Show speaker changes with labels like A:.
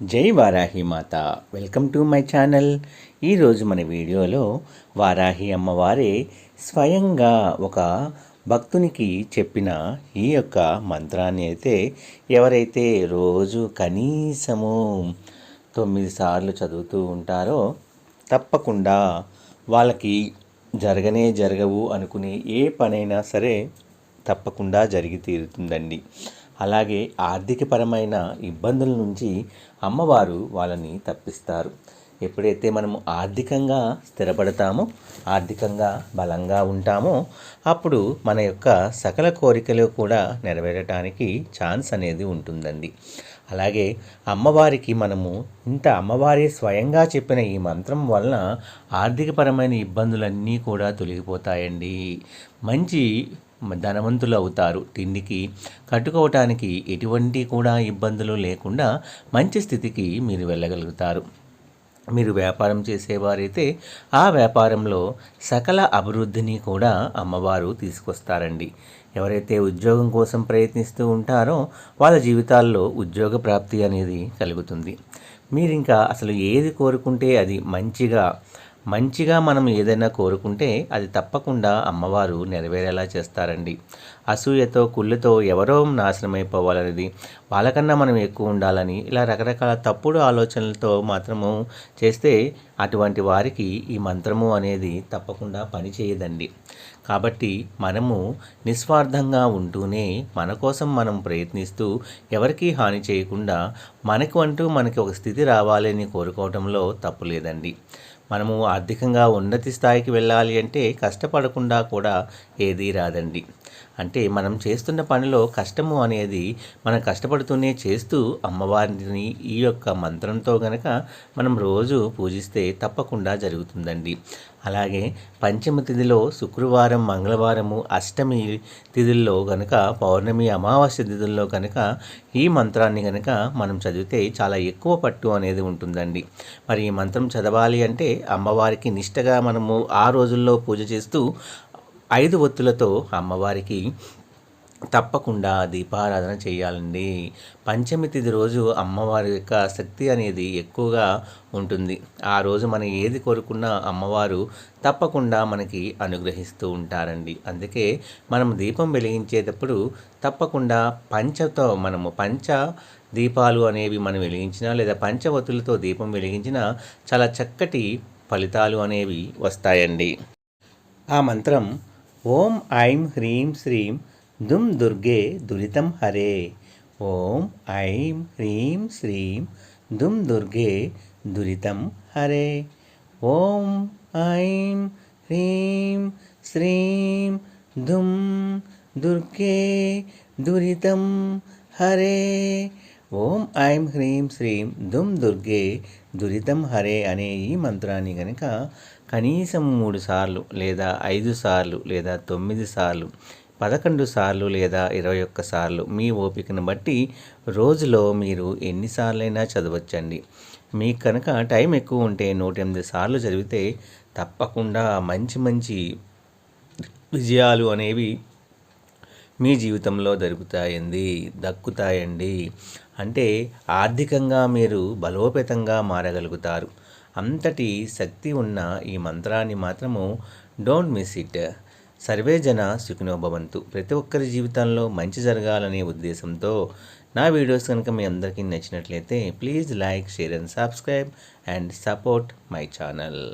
A: జై వారాహి మాత. Welcome to my channel. ఈరోజు మన వీడియోలో వారాహి అమ్మవారే స్వయంగా ఒక భక్తునికి చెప్పిన ఈ యొక్క మంత్రాన్ని అయితే ఎవరైతే రోజు కనీసము తొమ్మిది సార్లు చదువుతూ ఉంటారో తప్పకుండా వాళ్ళకి జరగనే జరగవు అనుకునే ఏ పనైనా సరే తప్పకుండా జరిగి తీరుతుందండి. అలాగే ఆర్థికపరమైన ఇబ్బందుల నుంచి అమ్మవారు వాళ్ళని తప్పిస్తారు. ఎప్పుడైతే మనము ఆర్థికంగా స్థిరపడతామో ఆర్థికంగా బలంగా ఉంటామో అప్పుడు మన యొక్క సకల కోరికలు కూడా నెరవేరటానికి ఛాన్స్ అనేది ఉంటుందండి. అలాగే అమ్మవారికి మనము ఇంత అమ్మవారి స్వయంగా చెప్పిన ఈ మంత్రం వలన ఆర్థికపరమైన ఇబ్బందులన్నీ కూడా తొలగిపోతాయండి. మంచి ధనవంతులు అవుతారు. తిండికి కట్టుకోవటానికి ఎటువంటి కూడా ఇబ్బందులు లేకుండా మంచి స్థితికి మీరు వెళ్ళగలుగుతారు. మీరు వ్యాపారం చేసేవారైతే ఆ వ్యాపారంలో సకల అభివృద్ధిని కూడా అమ్మవారు తీసుకొస్తారండి. ఎవరైతే ఉద్యోగం కోసం ప్రయత్నిస్తూ ఉంటారో వాళ్ళ జీవితాల్లో ఉద్యోగ ప్రాప్తి అనేది కలుగుతుంది. మీరు ఇంకా అసలు ఏది కోరుకుంటే అది మంచిగా మంచిగా మనం ఏదైనా కోరుకుంటే అది తప్పకుండా అమ్మవారు నెరవేరేలా చేస్తారండి. అసూయతో కుళ్ళుతో ఎవరో నాశనమైపోవాలనేది వాళ్ళకన్నా మనం ఎక్కువ ఉండాలని ఇలా రకరకాల తప్పుడు ఆలోచనలతో మాత్రము చేస్తే అటువంటి వారికి ఈ మంత్రము అనేది తప్పకుండా పని చేయదండి కాబట్టి మనము నిస్వార్థంగా ఉంటూనే మన కోసం మనం ప్రయత్నిస్తూ ఎవరికీ హాని చేయకుండా మనకు అంటూ మనకి ఒక స్థితి రావాలని కోరుకోవడంలో తప్పు లేదండి. మనము ఆర్థికంగా ఉన్నతి స్థాయికి వెళ్ళాలి అంటే కష్టపడకుండా కూడా ఏదీ రాదండి. అంటే మనం చేస్తున్న పనిలో కష్టము అనేది మనం కష్టపడుతూనే చేస్తూ అమ్మవారిని ఈ యొక్క మంత్రంతో గనక మనం రోజు పూజిస్తే తప్పకుండా జరుగుతుందండి. అలాగే పంచమ తిథిలో శుక్రవారం మంగళవారము అష్టమి తిథుల్లో కనుక పౌర్ణమి అమావాస్య తిథుల్లో కనుక ఈ మంత్రాన్ని కనుక మనం చదివితే చాలా ఎక్కువ పట్టు అనేది ఉంటుందండి. మరి ఈ మంత్రం చదవాలి అంటే అమ్మవారికి నిష్టగా మనము ఆ రోజుల్లో పూజ చేస్తూ ఐదు ఒత్తులతో అమ్మవారికి తప్పకుండా దీపారాధన చేయాలండి. పంచమి తిథి రోజు అమ్మవారి యొక్క శక్తి అనేది ఎక్కువగా ఉంటుంది. ఆ రోజు మనం ఏది కోరుకున్నా అమ్మవారు తప్పకుండా మనకి అనుగ్రహిస్తూ ఉంటారండి. అందుకే మనం దీపం వెలిగించేటప్పుడు తప్పకుండా పంచతో మనము పంచ దీపాలు అనేవి మనం వెలిగించినా లేదా పంచవతులతో దీపం వెలిగించినా చాలా చక్కటి ఫలితాలు అనేవి వస్తాయండి. ఆ మంత్రం ఓం ఐం హ్రీం శ్రీం దుమ్ దుర్గే దురితం హరే. ఓం ఐం హ్రీం శ్రీం దుమ్ దుర్గే దురితం హరే. ఓం ఐం హ్రీం శ్రీం దుమ్ దుర్గే దురితం హరే. ఓం ఐం హ్రీం శ్రీం దుమ్ దుర్గే దురితం హరే అనే ఈ మంత్రాన్ని కనుక కనీసం మూడు సార్లు లేదా ఐదు సార్లు లేదా తొమ్మిది సార్లు పదకొండు సార్లు లేదా ఇరవై ఒక్క సార్లు మీ ఓపికను బట్టి రోజులో మీరు ఎన్నిసార్లైనా చదవచ్చండి. మీకు కనుక టైం ఎక్కువ ఉంటే నూట ఎనిమిది సార్లు చదివితే తప్పకుండా మంచి మంచి విజయాలు అనేవి మీ జీవితంలో దొరుకుతాయండి దక్కుతాయండి అంటే ఆర్థికంగా మీరు బలోపేతంగా మారగలుగుతారు. అంతటి శక్తి ఉన్న ఈ మంత్రాన్ని మాత్రము డోంట్ మిస్ ఇట్. సర్వే జన సుఖినోభవంతు ప్రతి ఒక్కరి జీవితంలో మంచి జరగాలనే ఉద్దేశంతో నా వీడియోస్ కనుక మీ అందరికీ నచ్చినట్లయితే please like share and subscribe and support my channel.